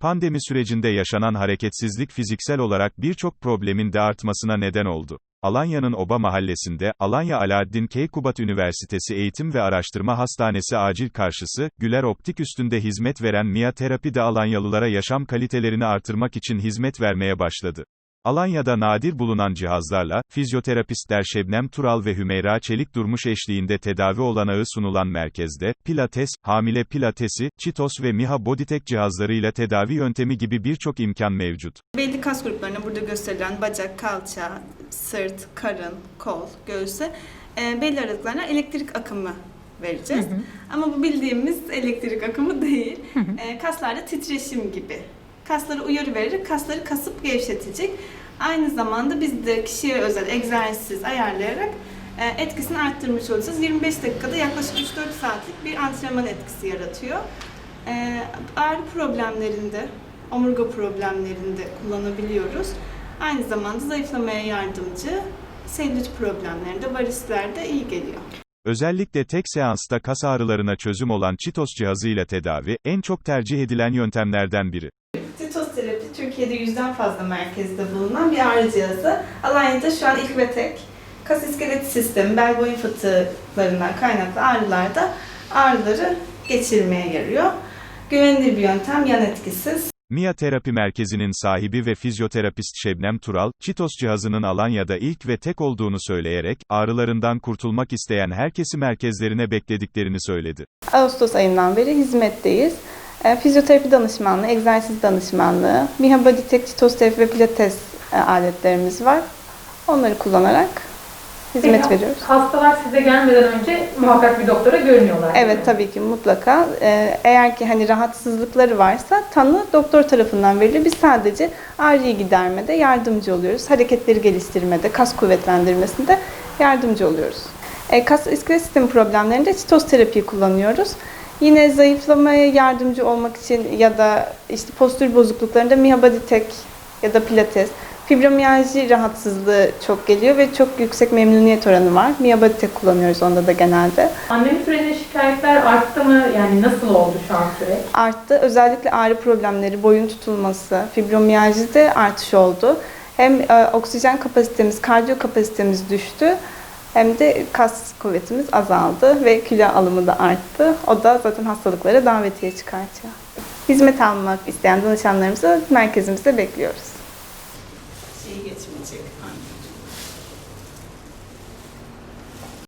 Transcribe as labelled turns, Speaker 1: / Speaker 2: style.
Speaker 1: Pandemi sürecinde yaşanan hareketsizlik fiziksel olarak birçok problemin de artmasına neden oldu. Alanya'nın Oba Mahallesi'nde, Alanya Alaaddin Keykubat Üniversitesi Eğitim ve Araştırma Hastanesi acil karşısı, Güler Optik üstünde hizmet veren Mia Terapi de Alanyalılara yaşam kalitelerini artırmak için hizmet vermeye başladı. Alanya'da nadir bulunan cihazlarla, fizyoterapistler Şebnem Tural ve Hümeyra Çelik Durmuş eşliğinde tedavi olanağı sunulan merkezde, pilates, hamile pilatesi, çitos ve Miha Bodytech cihazlarıyla tedavi yöntemi gibi birçok imkan mevcut.
Speaker 2: Belli kas gruplarına burada gösterilen bacak, kalça, sırt, karın, kol, göğüse e, belli aralıklarla elektrik akımı vereceğiz. Ama bu bildiğimiz elektrik akımı değil. E, kaslarda titreşim gibi. Kaslara uyarı vererek kasları kasıp gevşetecek. Aynı zamanda biz de kişiye özel egzersiz ayarlayarak e, etkisini arttırmış olacağız. 25 dakikada yaklaşık 3-4 saatlik bir antrenman etkisi yaratıyor. E, ağrı problemlerinde, omurga problemlerinde kullanabiliyoruz. Aynı zamanda zayıflamaya yardımcı, selülit problemlerinde, varislerde iyi geliyor.
Speaker 1: Özellikle tek seansta kas ağrılarına çözüm olan Çitos cihazıyla tedavi, en çok tercih edilen yöntemlerden biri.
Speaker 2: Türkiye'de yüzden fazla merkezde bulunan bir ağrı cihazı. Alanya'da şu an ilk ve tek kas iskelet sistemi, bel boyun fıtıklarından kaynaklı ağrılarda ağrıları geçirmeye yarıyor. Güvenilir bir yöntem, yan etkisiz.
Speaker 1: Mia Terapi Merkezi'nin sahibi ve fizyoterapist Şebnem Tural, Çitos cihazının Alanya'da ilk ve tek olduğunu söyleyerek, ağrılarından kurtulmak isteyen herkesi merkezlerine beklediklerini söyledi.
Speaker 2: Ağustos ayından beri hizmetteyiz. E, Fizyoterapi danışmanlığı, egzersiz danışmanlığı, Miha Body Tech, Çitos terapi ve pilates e, aletlerimiz var. Onları kullanarak hizmet
Speaker 3: Peki,
Speaker 2: veriyoruz.
Speaker 3: Hastalar size gelmeden önce muhakkak bir doktora görünüyorlar.
Speaker 2: Evet tabii ki mutlaka. Ee, eğer ki hani rahatsızlıkları varsa tanı doktor tarafından veriliyor. Biz sadece ağrıyı gidermede yardımcı oluyoruz. Hareketleri geliştirmede, kas kuvvetlendirmesinde yardımcı oluyoruz. Kas iskelet sistemi problemlerinde çitoz terapiyi kullanıyoruz. Yine zayıflamaya yardımcı olmak için ya da işte postür bozukluklarında Miha Body Tech ya da pilates, fibromiyalji rahatsızlığı çok geliyor ve çok yüksek memnuniyet oranı var. Miha Body Tech kullanıyoruz onda da genelde.
Speaker 3: Pandemi sürecinde şikayetler arttı mı? Yani nasıl oldu şu an süreç?
Speaker 2: arttı. Özellikle ağrı problemleri, boyun tutulması, fibromiyajide artış oldu. Hem e, oksijen kapasitemiz, kardiyo kapasitemiz düştü hem de kas kuvvetimiz azaldı ve kilo alımı da arttı. O da zaten hastalıklara davetiye çıkartıyor. Hizmet almak isteyen danışanlarımızı merkezimizde bekliyoruz. Şey geçmeyecek anneciğim.